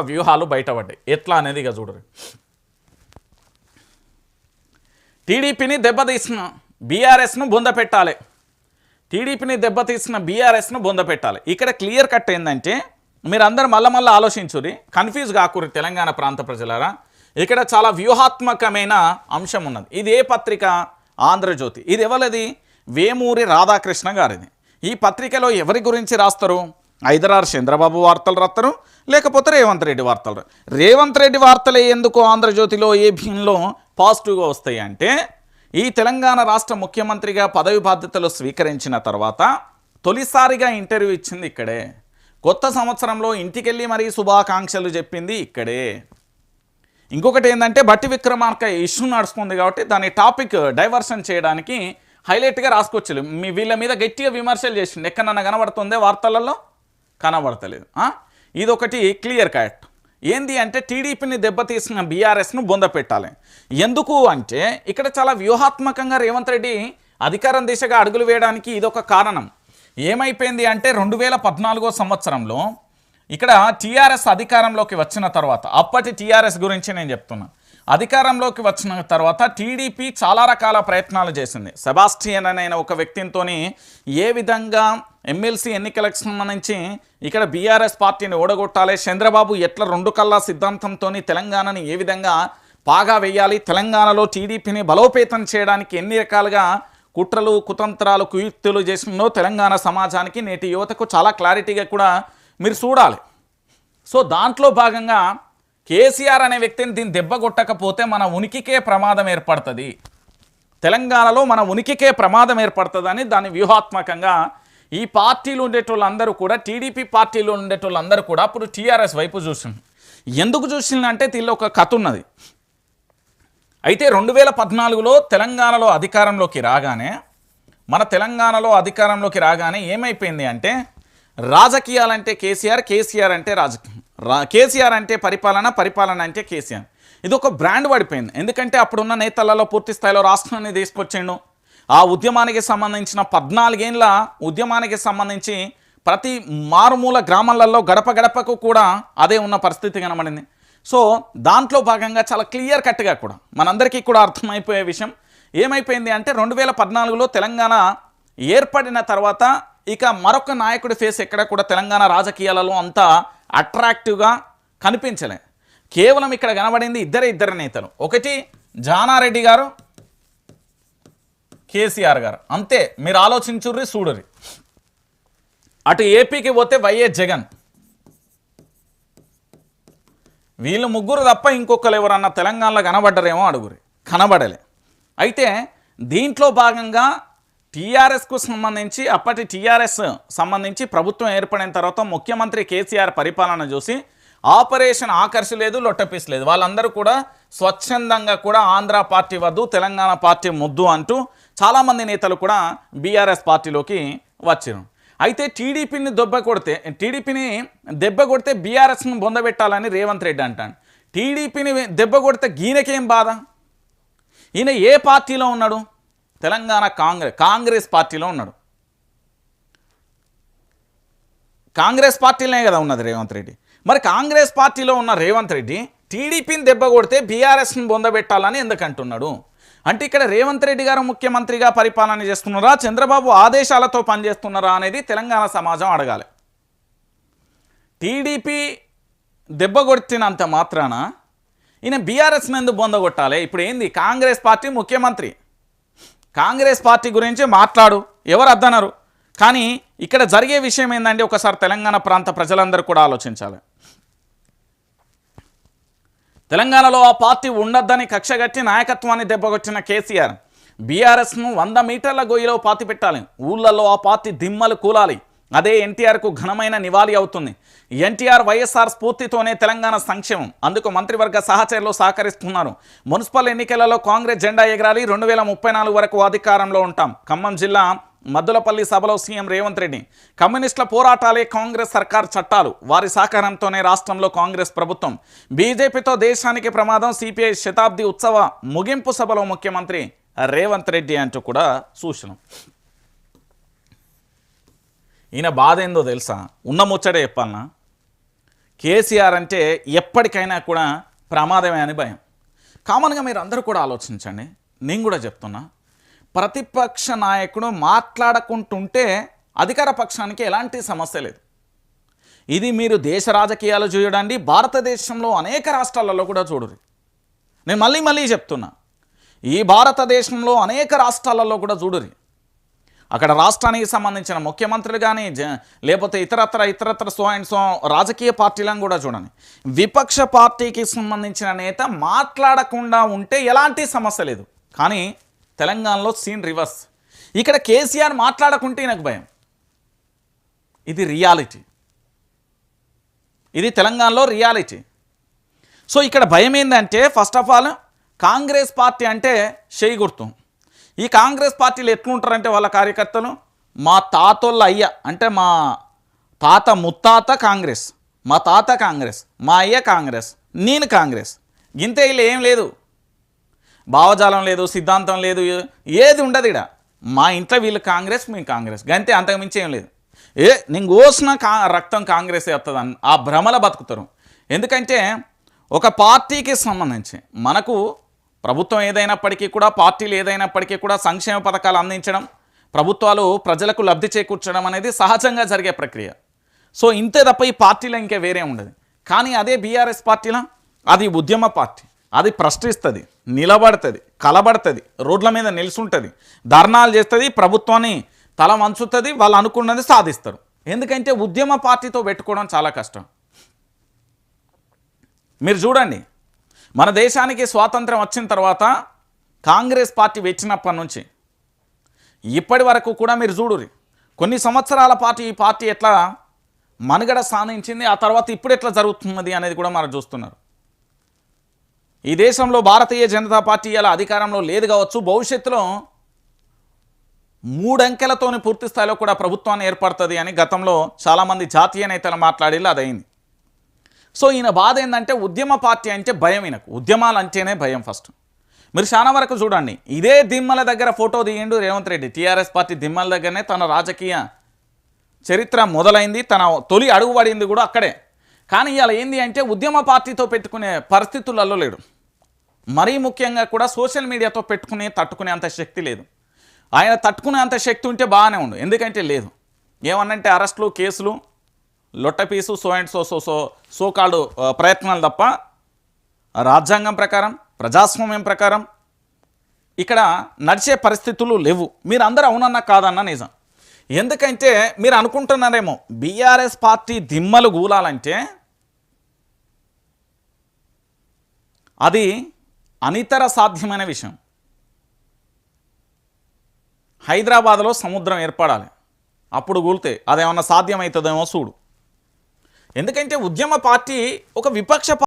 వ్యూహాలు బయటపడ్డాయి. ఎట్లా అనేది ఇక చూడరు. టీడీపీని దెబ్బతీసిన బీఆర్ఎస్ను బొంద పెట్టాలి. టీడీపీని దెబ్బతీసిన బీఆర్ఎస్ను బొంద పెట్టాలి. ఇక్కడ క్లియర్ కట్ ఏంటంటే మీరందరూ మళ్ళీ మళ్ళీ ఆలోచించురి కన్ఫ్యూజ్ కాకూరి తెలంగాణ ప్రాంత ప్రజలారా. ఇక్కడ చాలా వ్యూహాత్మకమైన అంశం ఉన్నది. ఇది ఏ పత్రిక? ఆంధ్రజ్యోతి. ఇది ఎవరిది? వేమూరి రాధాకృష్ణ గారిది. ఈ పత్రికలో ఎవరి గురించి రాస్తారు? ఐదరారు చంద్రబాబు వార్తలు రాస్తారు లేకపోతే రేవంత్ రెడ్డి వార్తలు. రేవంత్ రెడ్డి వార్తలే ఎందుకు ఆంధ్రజ్యోతిలో ఏ భీంలో పాజిటివ్గా వస్తాయి అంటే ఈ తెలంగాణ రాష్ట్ర ముఖ్యమంత్రిగా పదవి బాధ్యతలు స్వీకరించిన తర్వాత తొలిసారిగా ఇంటర్వ్యూ ఇచ్చింది ఇక్కడే. కొత్త సంవత్సరంలో ఇంటికెళ్ళి మరీ శుభాకాంక్షలు చెప్పింది ఇక్కడే. ఇంకొకటి ఏంటంటే బట్టి విక్రమార్క ఇష్యూ నడుస్తుంది కాబట్టి దాని టాపిక్ డైవర్షన్ చేయడానికి హైలైట్గా రాసుకొచ్చారు మీ వీళ్ళ మీద గట్టిగా విమర్శలు చేసిండు. ఎక్కడన్నా కనబడుతుందే వార్తలలో? కనబడతలేదు. ఇదొకటి క్లియర్ కట్ ఏంది అంటే టీడీపీని దెబ్బతీసిన బీఆర్ఎస్ను బొంద పెట్టాలి. ఎందుకు అంటే ఇక్కడ చాలా వ్యూహాత్మకంగా రేవంత్ రెడ్డి అధికారం దిశగా అడుగులు వేయడానికి ఇదొక కారణం. ఏమైపోయింది అంటే రెండు వేల పద్నాలుగో సంవత్సరంలో ఇక్కడ టీఆర్ఎస్ అధికారంలోకి వచ్చిన తర్వాత అప్పటి టీఆర్ఎస్ గురించి నేను చెప్తున్నా. అధికారంలోకి వచ్చిన తర్వాత టీడీపీ చాలా రకాల ప్రయత్నాలు చేసింది. సెబాస్టియన్ అనే ఒక వ్యక్తితోని ఏ విధంగా ఎమ్మెల్సీ ఎన్నికలకు సంబంధించి ఇక్కడ బీఆర్ఎస్ పార్టీని ఓడగొట్టాలి. చంద్రబాబు ఎట్లా రెండు కళ్ళ సిద్ధాంతంతో తెలంగాణని ఏ విధంగా పాగా వేయాలి? తెలంగాణలో టీడీపీని బలోపేతం చేయడానికి ఎన్ని రకాలుగా కుట్రలు కుతంత్రాలు కుయుక్తులు చేసిందో తెలంగాణ సమాజానికి నేటి యువతకు చాలా క్లారిటీగా కూడా మీరు చూడాలి. సో దాంట్లో భాగంగా కేసీఆర్ అనే వ్యక్తిని దీన్ని దెబ్బ కొట్టకపోతే మన ఉనికికే ప్రమాదం ఏర్పడుతుంది. తెలంగాణలో మన ఉనికికే ప్రమాదం ఏర్పడుతుందని దాన్ని వ్యూహాత్మకంగా ఈ పార్టీలు ఉండేటోళ్ళందరూ కూడా టీడీపీ పార్టీలో ఉండేటోళ్ళందరూ కూడా అప్పుడు టీఆర్ఎస్ వైపు చూసింది ఎందుకు చూసిందంటే దీనిలో ఒక కథ ఉన్నది. అయితే రెండు వేల పద్నాలుగులో తెలంగాణలో అధికారంలోకి రాగానే మన తెలంగాణలో అధికారంలోకి రాగానే ఏమైపోయింది అంటే రాజకీయాలంటే కేసీఆర్ కేసీఆర్ అంటే రాజకీయం. రా కేసీఆర్ అంటే పరిపాలన పరిపాలన అంటే కేసీఆర్. ఇది ఒక బ్రాండ్ పడిపోయింది. ఎందుకంటే అప్పుడున్న నేతలలో పూర్తి స్థాయిలో రాష్ట్రాన్ని తీసుకొచ్చిండు. ఆ ఉద్యమానికి సంబంధించిన పద్నాలుగేండ్ల ఉద్యమానికి సంబంధించి ప్రతి మారుమూల గ్రామాలలో గడప గడపకు కూడా అదే ఉన్న పరిస్థితి కనబడింది. సో దాంట్లో భాగంగా చాలా క్లియర్ కట్గా కూడా మనందరికీ కూడా అర్థమైపోయే విషయం ఏమైపోయింది అంటే రెండు వేల పద్నాలుగులో తెలంగాణ ఏర్పడిన తర్వాత ఇక మరొక నాయకుడి ఫేస్ ఎక్కడ కూడా తెలంగాణ రాజకీయాలలో అంత అట్రాక్టివ్గా కనిపించలే. కేవలం ఇక్కడ కనబడింది ఇద్దరే ఇద్దరు నేతలు. ఒకటి జానారెడ్డి గారు కేసీఆర్ గారు. అంతే మీరు ఆలోచించుర్రి చూడుర్రి. అటు ఏపీకి పోతే వైఎస్ జగన్. వీళ్ళు ముగ్గురు తప్ప ఇంకొకరు ఎవరన్నా తెలంగాణలో కనబడ్డరేమో అడుగురి కనబడలే. అయితే దీంట్లో భాగంగా టీఆర్ఎస్కు సంబంధించి అప్పటి టీఆర్ఎస్ సంబంధించి ప్రభుత్వం ఏర్పడిన తర్వాత ముఖ్యమంత్రి కేసీఆర్ పరిపాలన చూసి ఆపరేషన్ ఆకర్షలేదు లొట్టపిసలేదు వాళ్ళందరూ కూడా స్వచ్ఛందంగా కూడా ఆంధ్ర పార్టీ వద్దు తెలంగాణ పార్టీ ముద్దు అంటూ చాలామంది నేతలు కూడా బీఆర్ఎస్ పార్టీలోకి వచ్చారు అయితే టీడీపీని దెబ్బ కొడితే టీడీపీని దెబ్బ కొడితే బీఆర్ఎస్ను బొందబెట్టాలని రేవంత్ రెడ్డి అంటాడు. టీడీపీని దెబ్బ కొడితే గీనకేం బాధ? ఈయన ఏ పార్టీలో ఉన్నాడు? తెలంగాణ కాంగ్రెస్ కాంగ్రెస్ పార్టీలో ఉన్నాడు. కాంగ్రెస్ పార్టీలోనే కదా ఉన్నది రేవంత్ రెడ్డి. మరి కాంగ్రెస్ పార్టీలో ఉన్న రేవంత్ రెడ్డి టీడీపీని దెబ్బ కొడితే బీఆర్ఎస్ని బొందబెట్టాలని ఎందుకంటున్నాడు? అంటే ఇక్కడ రేవంత్ రెడ్డి గారు ముఖ్యమంత్రిగా పరిపాలన చేస్తున్నారా? చంద్రబాబు ఆదేశాలతో పనిచేస్తున్నారా అనేది తెలంగాణ సమాజం అడగాలి. టీడీపీ దెబ్బ కొట్టినంత మాత్రాన ఈయన బీఆర్ఎస్ని ఎందుకు బొందగొట్టాలి ఇప్పుడు ఏంది? కాంగ్రెస్ పార్టీ ముఖ్యమంత్రి. కాంగ్రెస్ పార్టీ గురించి మాట్లాడు ఎవరు అద్దనరు. కానీ ఇక్కడ జరిగే విషయం ఏంటంటే ఒకసారి తెలంగాణ ప్రాంత ప్రజలందరూ కూడా ఆలోచించాలి. తెలంగాణలో ఆ పార్టీ ఉండొద్దని కక్షగట్టి నాయకత్వాన్ని దెబ్బకొచ్చిన కేసీఆర్. బీఆర్ఎస్ను వంద మీటర్ల గొయ్యిలో పాతి పెట్టాలి. ఊళ్ళల్లో ఆ పార్టీ దిమ్మలు కూలాలి. అదే ఎన్టీఆర్కు ఘనమైన నివాళి అవుతుంది. ఎన్టీఆర్ వైఎస్ఆర్ స్ఫూర్తితోనే తెలంగాణ సంక్షేమం. అందుకు మంత్రివర్గ సహచరులు సహకరిస్తున్నారు. మున్సిపల్ ఎన్నికలలో కాంగ్రెస్ జెండా ఎగరాలి. రెండు వేల ముప్పై నాలుగు వరకు అధికారంలో ఉంటాం. ఖమ్మం జిల్లా మద్దులపల్లి సభలో సీఎం రేవంత్ రెడ్డి కమ్యూనిస్టుల పోరాటాలే కాంగ్రెస్ సర్కార్ చట్టాలు. వారి సహకారంతోనే రాష్ట్రంలో కాంగ్రెస్ ప్రభుత్వం. బీజేపీతో దేశానికి ప్రమాదం సిపిఐ శతాబ్ది ఉత్సవ ముగింపు సభలో ముఖ్యమంత్రి రేవంత్ రెడ్డి అంటూ కూడా సూచన. ఈయన బాధ ఏందో తెలుసా? ఉన్న ముచ్చడే చెప్పాలన్నా కేసీఆర్ అంటే ఎప్పటికైనా కూడా ప్రమాదమే అని భయం. కామన్గా మీరు అందరూ కూడా ఆలోచించండి. నేను కూడా చెప్తున్నా ప్రతిపక్ష నాయకుడు మాట్లాడకుంటుంటే అధికార పక్షానికి ఎలాంటి సమస్య లేదు. ఇది మీరు దేశ రాజకీయాలు చూడండి భారతదేశంలో అనేక రాష్ట్రాలలో కూడా చూడరు నేను మళ్ళీ మళ్ళీ చెప్తున్నా ఈ భారతదేశంలో అనేక రాష్ట్రాలలో కూడా చూడరు అక్కడ రాష్ట్రానికి సంబంధించిన ముఖ్యమంత్రులు కానీ జ లేకపోతే ఇతరత్ర ఇతరత్ర సో అండ్ సో రాజకీయ పార్టీలను కూడా చూడండి. విపక్ష పార్టీకి సంబంధించిన నేత మాట్లాడకుండా ఉంటే ఎలాంటి సమస్య లేదు. కానీ తెలంగాణలో సీన్ రివర్స్. ఇక్కడ కేసీఆర్ మాట్లాడకుంటే నాకు భయం. ఇది రియాలిటీ. ఇది తెలంగాణలో రియాలిటీ. సో ఇక్కడ భయం ఏంటంటే first of all Congress party అంటే చేయి గుర్తు. ఈ కాంగ్రెస్ పార్టీలు ఎట్లుంటారంటే వాళ్ళ కార్యకర్తలు? మా తాతోళ్ళ అయ్య అంటే మా తాత ముత్తాత కాంగ్రెస్ మా తాత కాంగ్రెస్ మా అయ్య కాంగ్రెస్ నేను కాంగ్రెస్. గింతే వీళ్ళు ఏం లేదు. భావజాలం లేదు సిద్ధాంతం లేదు ఏది ఉండదు ఇక్కడ. మా ఇంట్లో వీళ్ళు కాంగ్రెస్ మేము కాంగ్రెస్. గంతే అంతకుమించి ఏం లేదు. ఏ నేను కోసిన కా రక్తం కాంగ్రెస్ వస్తుంది ఆ భ్రమల బతుకుతారు. ఎందుకంటే ఒక పార్టీకి సంబంధించి మనకు ప్రభుత్వం ఏదైనప్పటికీ కూడా పార్టీలు ఏదైనప్పటికీ కూడా సంక్షేమ పథకాలు అందించడం ప్రభుత్వాలు ప్రజలకు లబ్ధి చేకూర్చడం అనేది సహజంగా జరిగే ప్రక్రియ. సో ఇంతే తప్ప ఈ పార్టీలో ఇంకా వేరే ఉండదు. కానీ అదే బీఆర్ఎస్ పార్టీలో? అది ఉద్యమ పార్టీ. అది ప్రశ్నిస్తుంది నిలబడుతుంది కలబడుతుంది రోడ్ల మీద నిలుసుంటుంది ధర్నాలు చేస్తుంది ప్రభుత్వాన్ని తల వంచుతుంది వాళ్ళు అనుకున్నది సాధిస్తారు. ఎందుకంటే ఉద్యమ పార్టీతో పెట్టుకోవడం చాలా కష్టం. మీరు చూడండి మన దేశానికి స్వాతంత్రం వచ్చిన తర్వాత కాంగ్రెస్ పార్టీ వచ్చినప్పటి నుంచి ఇప్పటి వరకు కూడా మీరు చూడురి కొన్ని సంవత్సరాల పాటు ఈ పార్టీ ఎట్లా మనుగడ సాధించింది ఆ తర్వాత ఇప్పుడు ఎట్లా జరుగుతున్నది అనేది కూడా మనం చూస్తున్నారు. ఈ దేశంలో భారతీయ జనతా పార్టీ అలా అధికారంలో లేదు కావచ్చు. భవిష్యత్తులో మూడంకెలతోని పూర్తి స్థాయిలో కూడా ప్రభుత్వాన్ని ఏర్పడుతుంది అని గతంలో చాలామంది జాతీయ నేతలు మాట్లాడేలా అదైంది. సో ఈయన బాధ ఏంటంటే ఉద్యమ పార్టీ అంటే భయం ఈయనకు. ఉద్యమాలు అంటేనే భయం ఫస్ట్. మీరు చాలా వరకు చూడండి. ఇదే దిమ్మల దగ్గర ఫోటో తీయండు రేవంత్ రెడ్డి. టీఆర్ఎస్ పార్టీ దిమ్మల దగ్గరనే తన రాజకీయ చరిత్ర మొదలైంది. తన తొలి అడుగుబడింది కూడా అక్కడే. కానీ ఇవాళ ఏంది అంటే ఉద్యమ పార్టీతో పెట్టుకునే పరిస్థితులలో లేడు. మరీ ముఖ్యంగా కూడా సోషల్ మీడియాతో పెట్టుకునే తట్టుకునే అంత శక్తి లేదు. ఆయన తట్టుకునే అంత శక్తి ఉంటే బాగానే ఉండు ఎందుకంటే లేదు. ఏమన్నంటే అరెస్టులు కేసులు లొట్టపీసు so and so so so so ప్రయత్నాలు తప్ప రాజ్యాంగం ప్రకారం ప్రజాస్వామ్యం ప్రకారం ఇక్కడ నడిచే పరిస్థితులు లేవు. మీరు అందరూ అవునన్నా కాదన్నా నిజం. ఎందుకంటే మీరు అనుకుంటున్నారేమో బీఆర్ఎస్ పార్టీ దిమ్మలు గూలాలంటే అది అనితర సాధ్యమైన విషయం. హైదరాబాద్లో సముద్రం ఏర్పడాలి. అప్పుడు కూలితే అదేమన్నా సాధ్యమవుతుందేమో చూడు. ఎందుకంటే ఉద్యమ పార్టీ ఒక విపక్ష